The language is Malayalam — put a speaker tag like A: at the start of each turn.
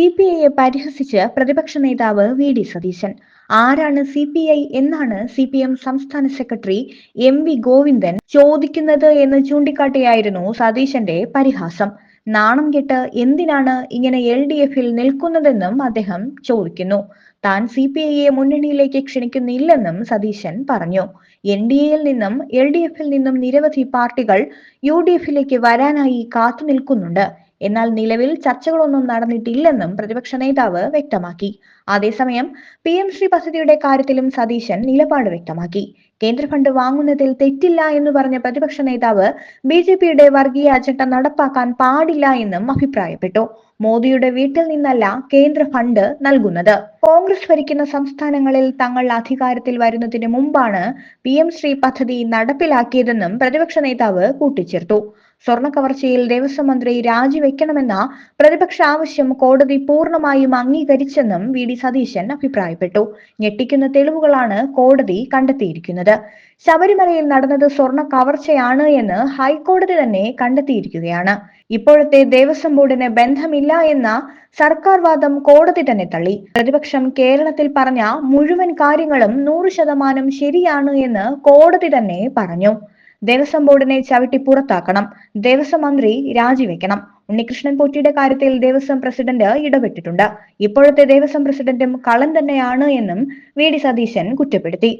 A: സി പി ഐയെ പരിഹസിച്ച് പ്രതിപക്ഷ നേതാവ് വി ഡി സതീശൻ. ആരാണ് സി പി ഐ എന്നാണ് സി പി എം സംസ്ഥാന സെക്രട്ടറി എം വി ഗോവിന്ദൻ ചോദിക്കുന്നത് എന്ന് ചൂണ്ടിക്കാട്ടിയായിരുന്നു സതീശന്റെ പരിഹാസം. നാണം കെട്ട് എന്തിനാണ് ഇങ്ങനെ എൽ ഡി എഫിൽ നിൽക്കുന്നതെന്നും അദ്ദേഹം ചോദിക്കുന്നു. താൻ സി പി ഐയെ മുന്നണിയിലേക്ക് ക്ഷണിക്കുന്നില്ലെന്നും സതീശൻ പറഞ്ഞു. എൻ ഡി എയിൽ നിന്നും എൽ ഡി എഫിൽ നിന്നും നിരവധി പാർട്ടികൾ യു ഡി എഫിലേക്ക് വരാനായി കാത്തു നിൽക്കുന്നുണ്ട് എന്നാൽ നിലവിൽ ചർച്ചകളൊന്നും നടന്നിട്ടില്ലെന്നും പ്രതിപക്ഷ നേതാവ് വ്യക്തമാക്കി. അതേസമയം പി എം ശ്രീ പദ്ധതിയുടെ കാര്യത്തിലും സതീശൻ നിലപാട് വ്യക്തമാക്കി. കേന്ദ്ര ഫണ്ട് വാങ്ങുന്നതിൽ തെറ്റില്ല എന്ന് പറഞ്ഞ പ്രതിപക്ഷ നേതാവ് ബി ജെ പിയുടെ വർഗീയ അജണ്ട നടപ്പാക്കാൻ പാടില്ല എന്നും അഭിപ്രായപ്പെട്ടു. മോദിയുടെ വീട്ടിൽ നിന്നല്ല കേന്ദ്ര ഫണ്ട് നൽകുന്നത്. കോൺഗ്രസ് ഭരിക്കുന്ന സംസ്ഥാനങ്ങളിൽ തങ്ങൾ അധികാരത്തിൽ വരുന്നതിന് മുമ്പാണ് പി എം ശ്രീ പദ്ധതി നടപ്പിലാക്കിയതെന്നും പ്രതിപക്ഷ നേതാവ് കൂട്ടിച്ചേർത്തു. സ്വർണ കവർച്ചയിൽ ദേവസ്വം മന്ത്രി രാജിവെക്കണമെന്ന പ്രതിപക്ഷ ആവശ്യം കോടതി പൂർണമായും അംഗീകരിച്ചെന്നും വി ഡി സതീശൻ അഭിപ്രായപ്പെട്ടു. ഞെട്ടിക്കുന്ന തെളിവുകളാണ് കോടതി കണ്ടെത്തിയിരിക്കുന്നത്. ശബരിമലയിൽ നടന്നത് സ്വർണ കവർച്ചയാണ് എന്ന് ഹൈക്കോടതി തന്നെ കണ്ടെത്തിയിരിക്കുകയാണ്. ഇപ്പോഴത്തെ ദേവസ്വം ബോർഡിന് ബന്ധമില്ല എന്ന സർക്കാർ വാദം കോടതി തന്നെ തള്ളി. പ്രതിപക്ഷം കേരളത്തിൽ പറഞ്ഞ മുഴുവൻ കാര്യങ്ങളും നൂറ് ശതമാനം ശരിയാണ് എന്ന് കോടതി തന്നെ പറഞ്ഞു. ദേവസ്വം ബോർഡിനെ ചവിട്ടി പുറത്താക്കണം. ദേവസ്വം മന്ത്രി രാജിവെക്കണം. ഉണ്ണികൃഷ്ണൻ പോറ്റിയുടെ കാര്യത്തിൽ ദേവസ്വം പ്രസിഡന്റ് ഇടപെട്ടിട്ടുണ്ട്. ഇപ്പോഴത്തെ ദേവസ്വം പ്രസിഡന്റും കള്ളൻ തന്നെയാണ് എന്നും വി ഡി സതീശൻ കുറ്റപ്പെടുത്തി.